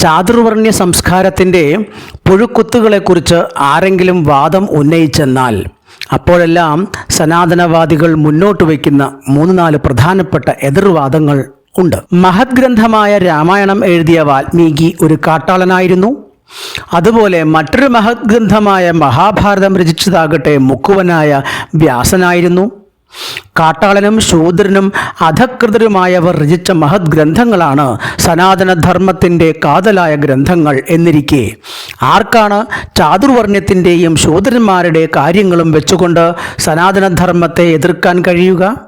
ചാതുർവർണ്യ സംസ്കാരത്തിന്റെ പുഴുക്കുത്തുകളെക്കുറിച്ച് ആരെങ്കിലും വാദം ഉന്നയിച്ചെന്നാൽ അപ്പോഴെല്ലാം സനാതനവാദികൾ മുന്നോട്ട് വയ്ക്കുന്ന മൂന്ന് നാല് പ്രധാനപ്പെട്ട എതിർവാദങ്ങൾ ഉണ്ട്. മഹത് ഗ്രന്ഥമായ രാമായണം എഴുതിയ വാൽമീകി ഒരു കാട്ടാളനായിരുന്നു. അതുപോലെ മറ്റൊരു മഹത് ഗ്രന്ഥമായ മഹാഭാരതം രചിച്ചതാകട്ടെ മുക്കുവനായ വ്യാസനായിരുന്നു. കാട്ടാളനും ശൂദ്രനും അധകൃതരുമായവർ രചിച്ച മഹത് ഗ്രന്ഥങ്ങളാണ് സനാതനധർമ്മത്തിന്റെ കാതലായ ഗ്രന്ഥങ്ങൾ എന്നിരിക്കെ. ആർക്കാണ് ചാതുർവർണ്യത്തിന്റെയും ശൂദ്രന്മാരുടെ കാര്യങ്ങളും വെച്ചുകൊണ്ട് സനാതനധർമ്മത്തെ എതിർക്കാൻ കഴിയുക?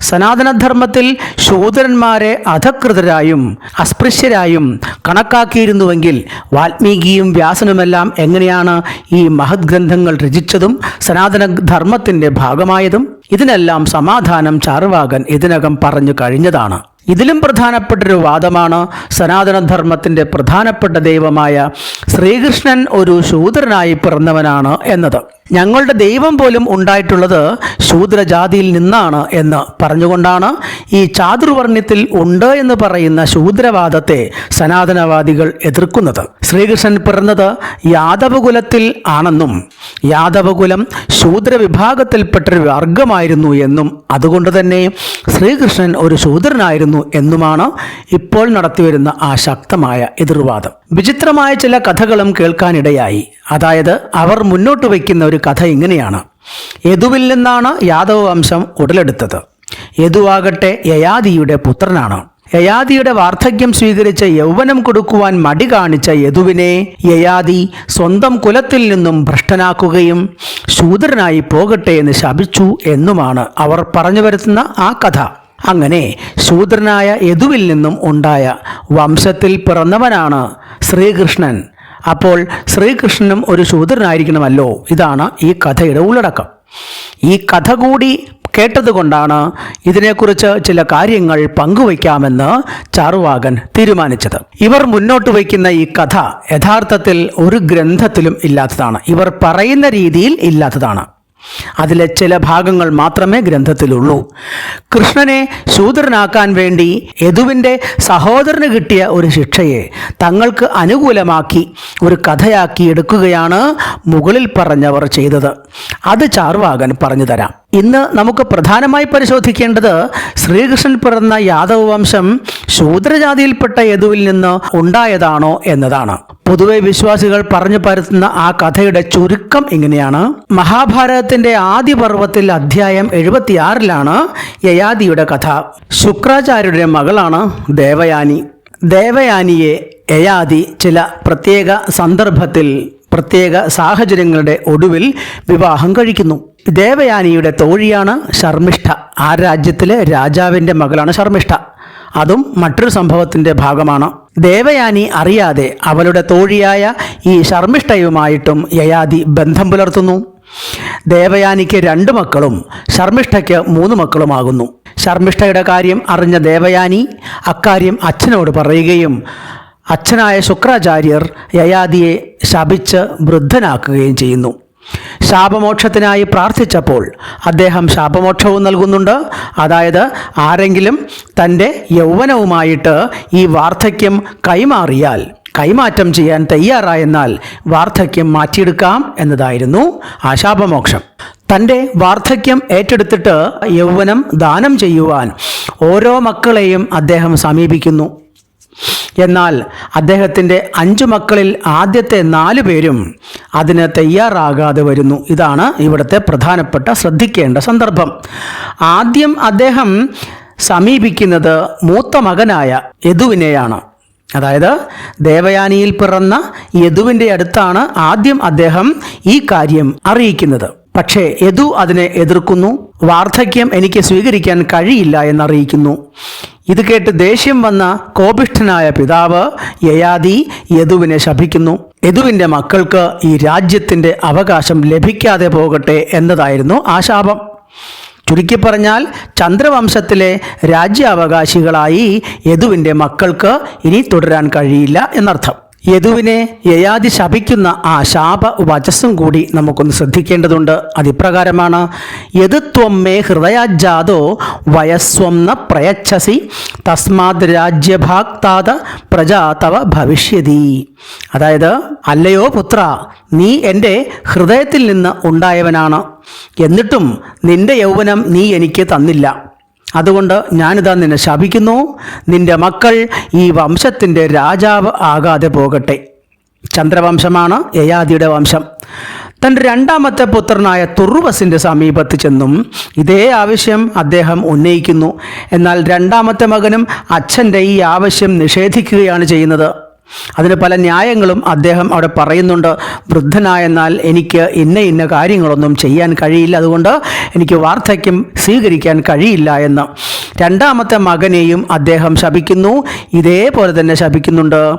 സനാതനധർമ്മത്തിൽ ശൂദ്രന്മാരെ അധകൃതരായും അസ്പൃശ്യരായും കണക്കാക്കിയിരുന്നുവെങ്കിൽ വാൽമീകിയും വ്യാസനുമെല്ലാം എങ്ങനെയാണ് ഈ മഹത് ഗ്രന്ഥങ്ങൾ രചിച്ചതും സനാതന ധർമ്മത്തിന്റെ ഭാഗമായതും? ഇതിനെല്ലാം സമാധാനം ചാർവാകൻ ഇതിനകം പറഞ്ഞു കഴിഞ്ഞതാണ്. ഇതിലും പ്രധാനപ്പെട്ടൊരു വാദമാണ് സനാതനധർമ്മത്തിന്റെ പ്രധാനപ്പെട്ട ദൈവമായ ശ്രീകൃഷ്ണൻ ഒരു ശൂദ്രനായി പിറന്നവനാണ് എന്നത്. ഞങ്ങളുടെ ദൈവം പോലും ഉണ്ടായിട്ടുള്ളത് ശൂദ്രജാതിയിൽ നിന്നാണ് എന്ന് പറഞ്ഞുകൊണ്ടാണ് ഈ ചാതുർവർണ്യത്തിൽ ഉണ്ട് എന്ന് പറയുന്ന ശൂദ്രവാദത്തെ സനാതനവാദികൾ എതിർക്കുന്നത്. ശ്രീകൃഷ്ണൻ പിറന്നത് യാദവകുലത്തിൽ ആണെന്നും യാദവകുലം ശൂദ്രവിഭാഗത്തിൽപ്പെട്ടൊരു വർഗമായിരുന്നു എന്നും അതുകൊണ്ട് തന്നെ ശ്രീകൃഷ്ണൻ ഒരു ശൂദ്രനായിരുന്നു എന്നുമാണ് ഇപ്പോൾ നടത്തിവരുന്ന ആ ശക്തമായ എതിർവാദം. വിചിത്രമായ ചില കഥകളും കേൾക്കാനിടയായി. അതായത് അവർ മുന്നോട്ട് വയ്ക്കുന്ന ഒരു കഥ ഇങ്ങനെയാണ്. യദുവിൽ നിന്നാണ് യാദവ വംശം ഉടലെടുത്തത്. യദുവാകട്ടെ യയാദിയുടെ പുത്രനാണ്. യയാദിയുടെ വാർദ്ധക്യം സ്വീകരിച്ച് യൗവനം കൊടുക്കുവാൻ മടി കാണിച്ച യദുവിനെ യയാദി സ്വന്തം കുലത്തിൽ നിന്നും ഭ്രഷ്ടനാക്കുകയും ശൂദ്രനായി പോകട്ടെ എന്ന് ശപിച്ചു എന്നുമാണ് അവർ പറഞ്ഞു വരുത്തുന്ന ആ കഥ. അങ്ങനെ ശൂദ്രനായ യദുവിൽ നിന്നും ഉണ്ടായ വംശത്തിൽ പിറന്നവനാണ് ശ്രീകൃഷ്ണൻ. അപ്പോൾ ശ്രീകൃഷ്ണനും ഒരു ശൂദ്രനായിരിക്കണമല്ലോ. ഇതാണ് ഈ കഥയുടെ ഉള്ളടക്കം. ഈ കഥ കൂടി കേട്ടതുകൊണ്ടാണ് ഇതിനെക്കുറിച്ച് ചില കാര്യങ്ങൾ പങ്കുവയ്ക്കാമെന്ന് ചാറുവാകൻ തീരുമാനിച്ചത്. ഇവർ മുന്നോട്ട് വയ്ക്കുന്ന ഈ കഥ യഥാർത്ഥത്തിൽ ഒരു ഗ്രന്ഥത്തിലും ഇല്ലാത്തതാണ്. ഇവർ പറയുന്ന രീതിയിൽ ഇല്ലാത്തതാണ്. അതിലെ ചില ഭാഗങ്ങൾ മാത്രമേ ഗ്രന്ഥത്തിലുള്ളൂ. കൃഷ്ണനെ ശൂദ്രനാക്കാൻ വേണ്ടി യദുവിന്റെ സഹോദരന് കിട്ടിയ ഒരു ശിക്ഷയെ തങ്ങൾക്ക് അനുകൂലമാക്കി ഒരു കഥയാക്കി എടുക്കുകയാണ് മുകളിൽ പറഞ്ഞവർ ചെയ്തത്. അത് ചാർവാകൻ പറഞ്ഞു തരാം. ഇന്ന് നമുക്ക് പ്രധാനമായി പരിശോധിക്കേണ്ടത് ശ്രീകൃഷ്ണൻ പിറന്ന യാദവ വംശം ശൂദ്രജാതിയിൽപ്പെട്ട യദുവിൽ നിന്ന് ഉണ്ടായതാണോ എന്നതാണ്. പൊതുവെ വിശ്വാസികൾ പറഞ്ഞു പരത്തുന്ന ആ കഥയുടെ ചുരുക്കം ഇങ്ങനെയാണ്. മഹാഭാരതത്തിന്റെ ആദ്യ പർവത്തിൽ അധ്യായം എഴുപത്തിയാറിലാണ് യയാദിയുടെ കഥ. ശുക്രാചാര്യരുടെ മകളാണ് ദേവയാനി. ദേവയാനിയെ യയാദി ചില പ്രത്യേക സന്ദർഭത്തിൽ പ്രത്യേക സാഹചര്യങ്ങളുടെ ഒടുവിൽ വിവാഹം കഴിക്കുന്നു. ദേവയാനിയുടെ തോഴിയാണ് ശർമ്മിഷ്ഠ. ആ രാജ്യത്തിലെ രാജാവിന്റെ മകളാണ് ശർമ്മിഷ്ഠ. അതും മറ്റൊരു സംഭവത്തിന്റെ ഭാഗമാണ്. ദേവയാനി അറിയാതെ അവളുടെ തോഴിയായ ഈ ശർമ്മിഷ്ഠയുമായിട്ടും യയാതി ബന്ധം പുലർത്തുന്നു. ദേവയാനിക്ക് രണ്ട് മക്കളും ശർമ്മിഷ്ഠയ്ക്ക് മൂന്ന് മക്കളുമാകുന്നു. ശർമ്മിഷ്ഠയുടെ കാര്യം അറിഞ്ഞ ദേവയാനി അക്കാര്യം അച്ഛനോട് പറയുകയും അച്ഛനായ ശുക്രാചാര്യർ യയാദിയെ ശപിച്ച് വൃദ്ധനാക്കുകയും ചെയ്യുന്നു. ശാപമോക്ഷത്തിനായി പ്രാർത്ഥിച്ചപ്പോൾ അദ്ദേഹം ശാപമോക്ഷവും നൽകുന്നുണ്ട്. അതായത് ആരെങ്കിലും തന്റെ യൗവനവുമായിട്ട് ഈ വാർദ്ധക്യം കൈമാറിയാൽ കൈമാറ്റം ചെയ്യാൻ തയ്യാറായെന്നാൽ വാർദ്ധക്യം മാറ്റിയെടുക്കാം എന്നതായിരുന്നു ആ ശാപമോക്ഷം. തന്റെ വാർദ്ധക്യം ഏറ്റെടുത്തിട്ട് യൗവനം ദാനം ചെയ്യുവാൻ ഓരോ മക്കളെയും അദ്ദേഹം സമീപിക്കുന്നു. എന്നാൽ അദ്ദേഹത്തിന്റെ അഞ്ചു മക്കളിൽ ആദ്യത്തെ നാലു പേരും അതിന് തയ്യാറാകാതെ വരുന്നു. ഇതാണ് ഇവിടുത്തെ പ്രധാനപ്പെട്ട ശ്രദ്ധിക്കേണ്ട സന്ദർഭം. ആദ്യം അദ്ദേഹം സമീപിക്കുന്നത് മൂത്ത മകനായ യദുവിനെയാണ്. അതായത് ദേവയാനിയിൽ പിറന്ന യദുവിന്റെ അടുത്താണ് ആദ്യം അദ്ദേഹം ഈ കാര്യം അറിയിക്കുന്നത്. പക്ഷേ യദു അതിനെ എതിർക്കുന്നു. വാർദ്ധക്യം എനിക്ക് സ്വീകരിക്കാൻ കഴിയില്ല എന്നറിയിക്കുന്നു. ഇത് കേട്ട് ദേഷ്യം വന്ന കോപിഷ്ഠനായ പിതാവ് യയാദി യദുവിനെ ശപിക്കുന്നു. യദുവിന്റെ മക്കൾക്ക് ഈ രാജ്യത്തിന്റെ അവകാശം ലഭിക്കാതെ പോകട്ടെ എന്നതായിരുന്നു ആ ശാപം ചുരുക്കി പറഞ്ഞാൽ ചന്ദ്രവംശത്തിലെ രാജ്യാവകാശികളായി യദുവിന്റെ മക്കൾക്ക് ഇനി തുടരാൻ കഴിയില്ല എന്നർത്ഥം. യദുവിനെ യയാതി ശപിക്കുന്ന ആ ശാപ വചസ്സും കൂടി നമുക്കൊന്ന് ശ്രദ്ധിക്കേണ്ടതുണ്ട്. അതിപ്രകാരമാണ് യദുത്വം മേ ഹൃദയാജാതോ വയസ്വം ന പ്രയച്ഛസി തസ്മാത് രാജ്യഭാക്താത പ്രജാ തവ ഭവിഷ്യതി. അതായത് അല്ലയോ പുത്ര നീ എന്റെ ഹൃദയത്തിൽ നിന്ന് ഉണ്ടായവനാണ്. എന്നിട്ടും നിന്റെ യൗവനം നീ എനിക്ക് തന്നില്ല. അതുകൊണ്ട് ഞാനിതാ നിന്നെ ശപിക്കുന്നു. നിന്റെ മക്കൾ ഈ വംശത്തിന്റെ രാജാവ് ആകാതെ പോകട്ടെ. ചന്ദ്രവംശമാണ് യയാദിയുടെ വംശം. തന്റെ രണ്ടാമത്തെ പുത്രനായ തുറുവസിന്റെ സമീപത്ത് ചെന്നും ഇതേ ആവശ്യം അദ്ദേഹം ഉന്നയിക്കുന്നു. എന്നാൽ രണ്ടാമത്തെ മകനും അച്ഛന്റെ ഈ ആവശ്യം നിഷേധിക്കുകയാണ് ചെയ്യുന്നത്. അതിന് പല ന്യായങ്ങളും അദ്ദേഹം അവിടെ പറയുന്നുണ്ട്. വൃദ്ധനായെന്നാൽ എനിക്ക് ഇന്ന ഇന്ന കാര്യങ്ങളൊന്നും ചെയ്യാൻ കഴിയില്ല. അതുകൊണ്ട് എനിക്ക് വാർദ്ധക്യം സ്വീകരിക്കാൻ കഴിയില്ല എന്ന്. രണ്ടാമത്തെ മകനെയും അദ്ദേഹം ശപിക്കുന്നു. ഇതേപോലെ തന്നെ ശപിക്കുന്നുണ്ട്.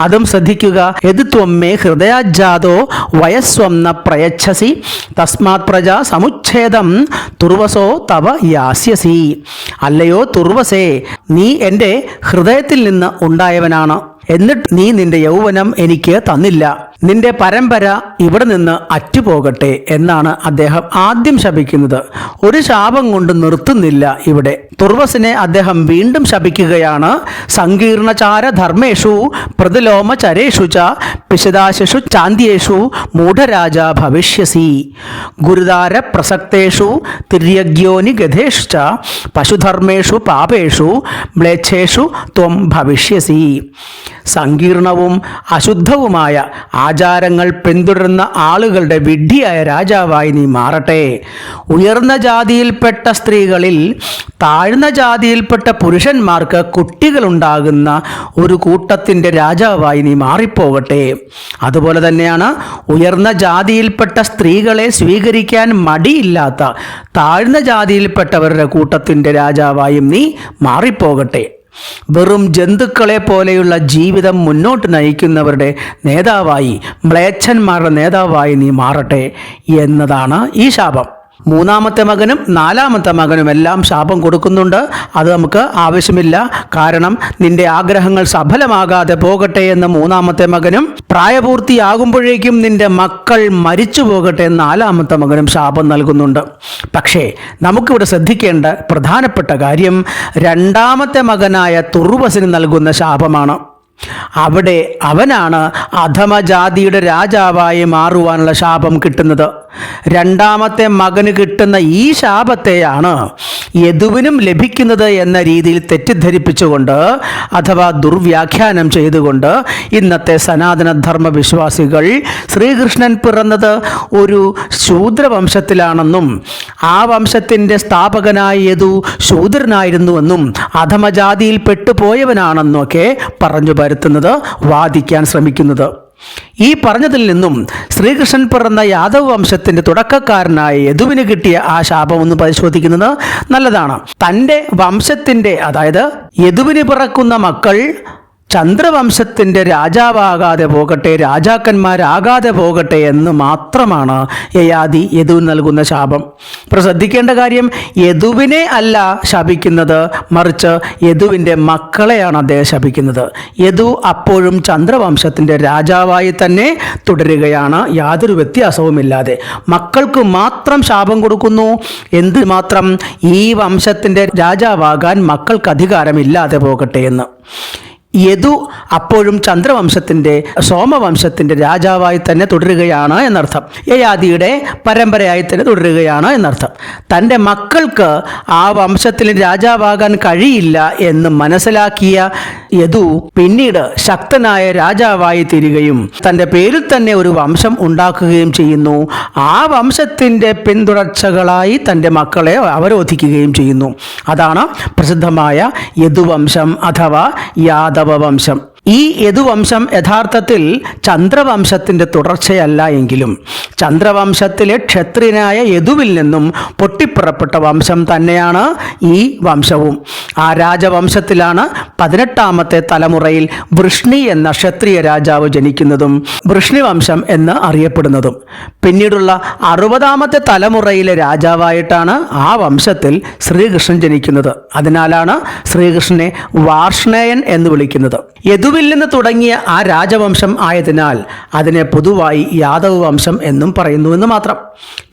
അതും ശ്രദ്ധിക്കുക. യതുത്വമ്മേ ഹൃദയാജാതോ വയസ്വം ന പ്രയച്ഛസി. തസ്മാത് പ്രജ സമുച്ഛേദം തുർവസോ തവ യാസ്യസി. അല്ലയോ തുർവസേ നീ എന്റെ ഹൃദയത്തിൽ നിന്ന് ഉണ്ടായവനാണ്. എന്നിട്ട് നീ നിന്റെ യൗവനം എനിക്ക് തന്നില്ല. നിന്റെ പരമ്പര ഇവിടെ നിന്ന് അറ്റുപോകട്ടെ എന്നാണ് അദ്ദേഹം ആദ്യം ശപിക്കുന്നത്. ഒരു ശാപം കൊണ്ട് നിർത്തുന്നില്ല ഇവിടെ. തുർവസിനെ അദ്ദേഹം വീണ്ടും ശപിക്കുകയാണ്. സങ്കീർണചാര ധർമ്മേഷു പ്രതിലോമ ചരേഷു ച പിശദാശിഷു ചാന്തിയേഷു മൂഢരാജ ഭവിഷ്യസി. ഗുരുതാര പ്രസക്തേഷു തിര്യഗ്യോനി ഗതേഷു ച പശുധർമ്മേഷു പാപേഷു മ്ലേച്ഛേഷു ത്വം ഭവിഷ്യസി. സങ്കീർണവും അശുദ്ധവുമായ ആചാരങ്ങൾ പിന്തുടരുന്ന ആളുകളുടെ വിഡ്ഢിയായ രാജാവായി നീ മാറട്ടെ. ഉയർന്ന ജാതിയിൽപ്പെട്ട സ്ത്രീകളിൽ താഴ്ന്ന ജാതിയിൽപ്പെട്ട പുരുഷന്മാർക്ക് കുട്ടികളുണ്ടാകുന്ന ഒരു കൂട്ടത്തിന്റെ രാജാവായി നീ മാറിപ്പോകട്ടെ. അതുപോലെ തന്നെയാണ് ഉയർന്ന ജാതിയിൽപ്പെട്ട സ്ത്രീകളെ സ്വീകരിക്കാൻ മടിയില്ലാത്ത താഴ്ന്ന ജാതിയിൽപ്പെട്ടവരുടെ കൂട്ടത്തിന്റെ രാജാവായും നീ മാറിപ്പോകട്ടെ. വെറും ജന്തുക്കളെ പോലെയുള്ള ജീവിതം മുന്നോട്ട് നയിക്കുന്നവരുടെ നേതാവായി മ്ലേച്ഛന്മാരുടെ നേതാവായി നീ മാറട്ടെ എന്നതാണ് ഈ ശാപം. മൂന്നാമത്തെ മകനും നാലാമത്തെ മകനും എല്ലാം ശാപം കൊടുക്കുന്നുണ്ട്. അത് നമുക്ക് ആവശ്യമില്ല. കാരണം നിന്റെ ആഗ്രഹങ്ങൾ സഫലമാകാതെ പോകട്ടെ എന്ന് മൂന്നാമത്തെ മകനും പ്രായപൂർത്തിയാകുമ്പോഴേക്കും നിന്റെ മക്കൾ മരിച്ചു പോകട്ടെ എന്ന് നാലാമത്തെ മകനും ശാപം നൽകുന്നുണ്ട്. പക്ഷേ നമുക്കിവിടെ ശ്രദ്ധിക്കേണ്ട പ്രധാനപ്പെട്ട കാര്യം രണ്ടാമത്തെ മകനായ തുറുവസിന് നൽകുന്ന ശാപമാണ്. അവിടെ അവനാണ് അധമജാതിയുടെ രാജാവായി മാറുവാനുള്ള ശാപം കിട്ടുന്നത്. രണ്ടാമത്തെ മകന് കിട്ടുന്ന ഈ ശാപത്തെയാണ് യദുവിനും ലഭിക്കുന്നത് എന്ന രീതിയിൽ തെറ്റിദ്ധരിപ്പിച്ചുകൊണ്ട് അഥവാ ദുർവ്യാഖ്യാനം ചെയ്തുകൊണ്ട് ഇന്നത്തെ സനാതനധർമ്മ വിശ്വാസികൾ ശ്രീകൃഷ്ണൻ പിറന്നത് ഒരു ശൂദ്രവംശത്തിലാണെന്നും ആ വംശത്തിന്റെ സ്ഥാപകനായ യദു ശൂദ്രനായിരുന്നുവെന്നും അധമജാതിയിൽ പെട്ടുപോയവനാണെന്നും ഒക്കെ പറഞ്ഞു പരത്തുന്നത് വാദിക്കാൻ ശ്രമിക്കുന്നത്. ഈ പറഞ്ഞതിൽ നിന്നും ശ്രീകൃഷ്ണൻ പിറന്ന യാദവ് വംശത്തിന്റെ തുടക്കക്കാരനായ യദുവിന് കിട്ടിയ ആ ശാപം ഒന്ന് പരിശോധിക്കുന്നത് നല്ലതാണ്. തന്റെ വംശത്തിന്റെ അതായത് യദുവിന് പിറക്കുന്ന മക്കൾ ചന്ദ്രവംശത്തിന്റെ രാജാവാകാതെ പോകട്ടെ രാജാക്കന്മാരാകാതെ പോകട്ടെ എന്ന് മാത്രമാണ് യയാതി യദു നൽകുന്ന ശാപം. ഇപ്പോൾ ശ്രദ്ധിക്കേണ്ട കാര്യം യദുവിനെ അല്ല ശപിക്കുന്നത് മറിച്ച് യദുവിന്റെ മക്കളെയാണ് അദ്ദേഹം ശപിക്കുന്നത്. യദു അപ്പോഴും ചന്ദ്രവംശത്തിന്റെ രാജാവായി തന്നെ തുടരുകയാണ് യാതൊരു വ്യത്യാസവുമില്ലാതെ. മക്കൾക്ക് മാത്രം ശാപം കൊടുക്കുന്നു എന്ത് മാത്രം ഈ വംശത്തിന്റെ രാജാവാകാൻ മക്കൾക്ക് അധികാരമില്ലാതെ പോകട്ടെ എന്ന്. യദു അപ്പോഴും ചന്ദ്രവംശത്തിന്റെ സോമവംശത്തിന്റെ രാജാവായി തന്നെ തുടരുകയാണ് എന്നർത്ഥം. യയാദിയുടെ പരമ്പരയായി തന്നെ തുടരുകയാണ് എന്നർത്ഥം. തന്റെ മക്കൾക്ക് ആ വംശത്തിൽ രാജാവാകാൻ കഴിയില്ല എന്ന് മനസ്സിലാക്കിയ യദു പിന്നീട് ശക്തനായ രാജാവായി തീരുകയും തന്റെ പേരിൽ തന്നെ ഒരു വംശം ഉണ്ടാക്കുകയും ചെയ്യുന്നു. ആ വംശത്തിന്റെ പിന്തുടർച്ചകളായി തന്റെ മക്കളെ അവരോധിക്കുകയും ചെയ്യുന്നു. അതാണ് പ്രസിദ്ധമായ യദുവംശം അഥവാ യാദവ വംശം. ഈ യദുവംശം യഥാർത്ഥത്തിൽ ചന്ദ്രവംശത്തിന്റെ തുടർച്ചയല്ല എങ്കിലും ചന്ദ്രവംശത്തിലെ ക്ഷത്രിയനായ യദുവിൽ നിന്നും പൊട്ടിപ്പുറപ്പെട്ട വംശം തന്നെയാണ് ഈ വംശവും. ആ രാജവംശത്തിലാണ് പതിനെട്ടാമത്തെ തലമുറയിൽ വൃഷ്ണി എന്ന ക്ഷത്രിയ രാജാവ് ജനിക്കുന്നതും വൃഷ്ണി വംശം എന്ന് അറിയപ്പെടുന്നതും. പിന്നീടുള്ള അറുപതാമത്തെ തലമുറയിലെ രാജാവായിട്ടാണ് ആ വംശത്തിൽ ശ്രീകൃഷ്ണൻ ജനിക്കുന്നത്. അതിനാലാണ് ശ്രീകൃഷ്ണനെ വാർഷ്ണേയൻ എന്ന് വിളിക്കുന്നത്. യദുവിൽ നിന്ന് തുടങ്ങിയ ആ രാജവംശം ആയതിനാൽ അതിനെ പൊതുവായി യാദവ് വംശം എന്നും പറയുന്നുവെന്ന് മാത്രം.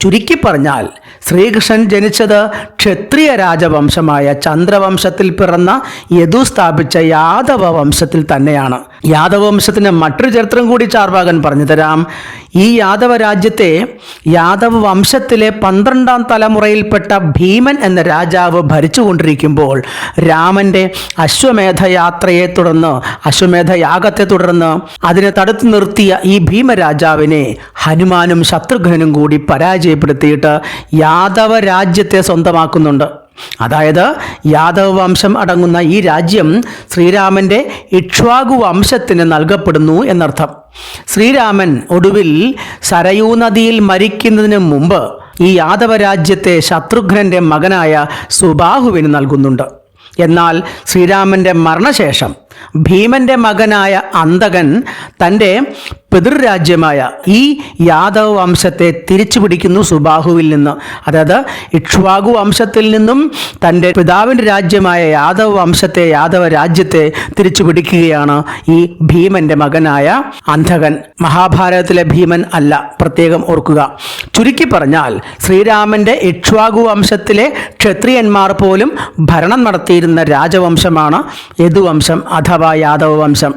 ചുരുക്കി പറഞ്ഞാൽ ശ്രീകൃഷ്ണൻ ജനിച്ചത് ക്ഷത്രിയ രാജവംശമായ ചന്ദ്രവംശത്തിൽ പിറന്ന യദു സ്ഥാപിച്ച യാദവ വംശത്തിൽ തന്നെയാണ്. യാദവ വംശത്തിന് മറ്റൊരു ചരിത്രം കൂടി ചാർവാകൻ പറഞ്ഞു തരാം. ഈ യാദവ രാജ്യത്തെ യാദവ വംശത്തിലെ പന്ത്രണ്ടാം തലമുറയിൽപ്പെട്ട ഭീമൻ എന്ന രാജാവ് ഭരിച്ചുകൊണ്ടിരിക്കുമ്പോൾ രാമന്റെ അശ്വമേധ യാത്രയെ തുടർന്ന് അശ്വമേധ യാഗത്തെ തുടർന്ന് അതിനെ തടുത്തു നിർത്തിയ ഈ ഭീമരാജാവിനെ ഹനുമാനും ശത്രുഘ്നും കൂടി പരാജയപ്പെടുത്തിയിട്ട് യാദവ രാജ്യത്തെ സ്വന്തമാക്കുന്നുണ്ട്. അതായത് യാദവ വംശം അടങ്ങുന്ന ഈ രാജ്യം ശ്രീരാമന്റെ ഇക്ഷ്വാകു വംശത്തിന് നൽകപ്പെടുന്നു എന്നർത്ഥം. ശ്രീരാമൻ ഒടുവിൽ സരയൂ നദിയിൽ മരിക്കുന്നതിന് മുമ്പ് ഈ യാദവ രാജ്യത്തെ ശത്രുഘ്നന്റെ മകനായ സുബാഹുവിന് നൽകുന്നുണ്ട്. എന്നാൽ ശ്രീരാമന്റെ മരണശേഷം ഭീമന്റെ മകനായ അന്തകൻ തന്റെ പിതൃരാജ്യമായ ഈ യാദവ വംശത്തെ തിരിച്ചു പിടിക്കുന്നു സുബാഹുവിൽ നിന്ന്. അതായത് ഇക്ഷ്വാഗു വംശത്തിൽ നിന്നും തന്റെ പിതാവിന്റെ രാജ്യമായ യാദവ വംശത്തെ യാദവ രാജ്യത്തെ തിരിച്ചു പിടിക്കുകയാണ് ഈ ഭീമന്റെ മകനായ അന്ധകൻ മഹാഭാരതത്തിലെ ഭീമൻ അല്ല പ്രത്യേകം ഓർക്കുക. ചുരുക്കി പറഞ്ഞാൽ ശ്രീരാമന്റെ ഇക്ഷ്വാഗു വംശത്തിലെ ക്ഷത്രിയന്മാർ പോലും ഭരണം നടത്തിയിരുന്ന രാജവംശമാണ് യദുവംശം. അഥവാ യാദവ വംശം.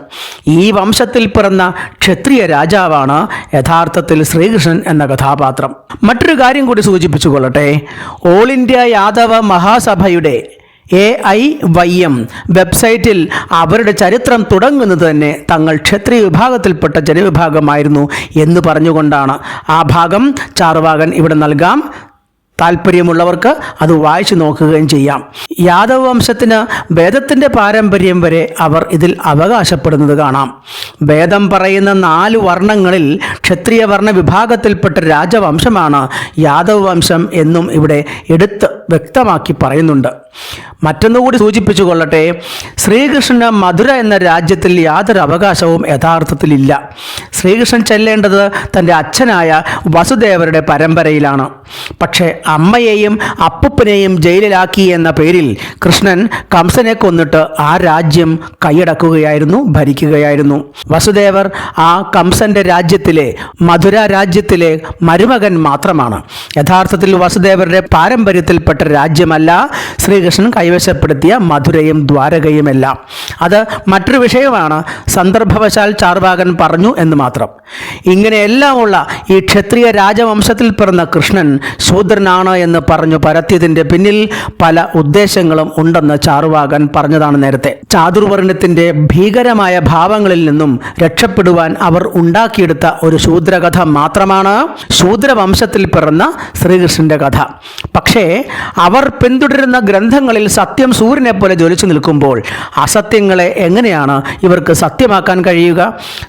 ഈ വംശത്തിൽ പിറന്ന ക്ഷത്രിയ രാജാവാണ് യഥാർത്ഥത്തിൽ ശ്രീകൃഷ്ണൻ എന്ന കഥാപാത്രം. മറ്റൊരു കാര്യം കൂടി സൂചിപ്പിച്ചു കൊള്ളട്ടെ ഓൾ ഇന്ത്യ യാദവ മഹാസഭയുടെ എ ഐ വൈ എം വെബ്സൈറ്റിൽ അവരുടെ ചരിത്രം തുടങ്ങുന്നത് തന്നെ തങ്ങൾ ക്ഷത്രിയ വിഭാഗത്തിൽപ്പെട്ട ജനവിഭാഗമായിരുന്നു എന്ന് പറഞ്ഞുകൊണ്ടാണ്. ആ ഭാഗം ചാറുവാകൻ ഇവിടെ നൽകാം. താല്പര്യമുള്ളവർക്ക് അത് വായിച്ചു നോക്കുകയും ചെയ്യാം. യാദവ വംശത്തിന് വേദത്തിന്റെ പാരമ്പര്യം വരെ അവർ ഇതിൽ അവകാശപ്പെടുന്നത് കാണാം. വേദം പറയുന്ന നാല് വർണങ്ങളിൽ ക്ഷത്രിയ വർണ വിഭാഗത്തിൽപ്പെട്ട രാജവംശമാണ് യാദവ വംശം എന്നും ഇവിടെ എടുത്ത് വ്യക്തമാക്കി പറയുന്നുണ്ട്. മറ്റൊന്നുകൂടി സൂചിപ്പിച്ചു കൊള്ളട്ടെ ശ്രീകൃഷ്ണന് മധുര എന്ന രാജ്യത്തിൽ യാതൊരു അവകാശവും യഥാർത്ഥത്തിലില്ല ശ്രീകൃഷ്ണൻ ചെല്ലേണ്ടത് തന്റെ അച്ഛനായ വസുദേവരുടെ പരമ്പരയിലാണ്. പക്ഷേ അമ്മയെയും അപ്പുപ്പനെയും ജയിലിലാക്കി എന്ന പേരിൽ കൃഷ്ണൻ കംസനെ കൊന്നിട്ട് ആ രാജ്യം കൈയടക്കുകയായിരുന്നു ഭരിക്കുകയായിരുന്നു. വസുദേവർ ആ കംസന്റെ രാജ്യത്തിലെ മധുര രാജ്യത്തിലെ മരുമകൻ മാത്രമാണ്. യഥാർത്ഥത്തിൽ വസുദേവരുടെ പാരമ്പര്യത്തിൽപ്പെട്ട രാജ്യമല്ല ശ്രീകൃഷ്ണൻ കൈവശപ്പെടുത്തിയ മധുരയും ദ്വാരകയുമെല്ലാം. അത് മറ്റൊരു വിഷയമാണ്. സന്ദർഭവശാൽ ചാർവാകൻ പറഞ്ഞു എന്ന് മാത്രം. ഇങ്ങനെയെല്ലാമുള്ള ഈ ക്ഷത്രിയ രാജവംശത്തിൽ പിറന്ന കൃഷ്ണൻ ശൂദ്രനാണ് എന്ന് പറഞ്ഞു പരത്തിയതിന്റെ പിന്നിൽ പല ഉദ്ദേശങ്ങളും ഉണ്ടെന്ന് ചാറുവാകൻ പറഞ്ഞതാണ് നേരത്തെ. ചാതുർവർണത്തിന്റെ ഭീകരമായ ഭാവങ്ങളിൽ നിന്നും രക്ഷപ്പെടുവാൻ അവർ ഉണ്ടാക്കിയെടുത്ത ഒരു ശൂദ്രകഥ മാത്രമാണ് ശൂദ്രവംശത്തിൽ പിറന്ന ശ്രീകൃഷ്ണന്റെ കഥ. പക്ഷേ അവർ പിന്തുടരുന്ന ഗ്രന്ഥങ്ങളിൽ സത്യം സൂര്യനെ പോലെ ജ്വലിച്ചു നിൽക്കുമ്പോൾ അസത്യങ്ങളെ എങ്ങനെയാണ് ഇവർക്ക് സത്യമാക്കാൻ കഴിയുക?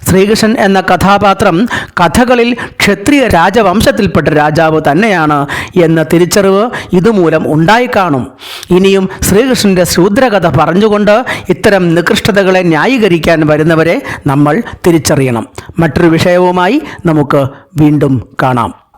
ശ്രീകൃഷ്ണൻ എന്ന കഥാപാത്രം കഥകളിൽ ക്ഷത്രിയ രാജവംശത്തിൽപ്പെട്ട രാജാവ് തന്നെയാണ് എന്ന തിരിച്ചറിവ് ഇതുമൂലം ഉണ്ടായിക്കാണും ഇനിയും ശ്രീകൃഷ്ണന്റെ ശൂദ്രകഥ പറഞ്ഞുകൊണ്ട് ഇത്തരം നികൃഷ്ടതകളെ ന്യായീകരിക്കാൻ വരുന്നവരെ നമ്മൾ തിരിച്ചറിയണം. മറ്റൊരു വിഷയവുമായി നമുക്ക് വീണ്ടും കാണാം.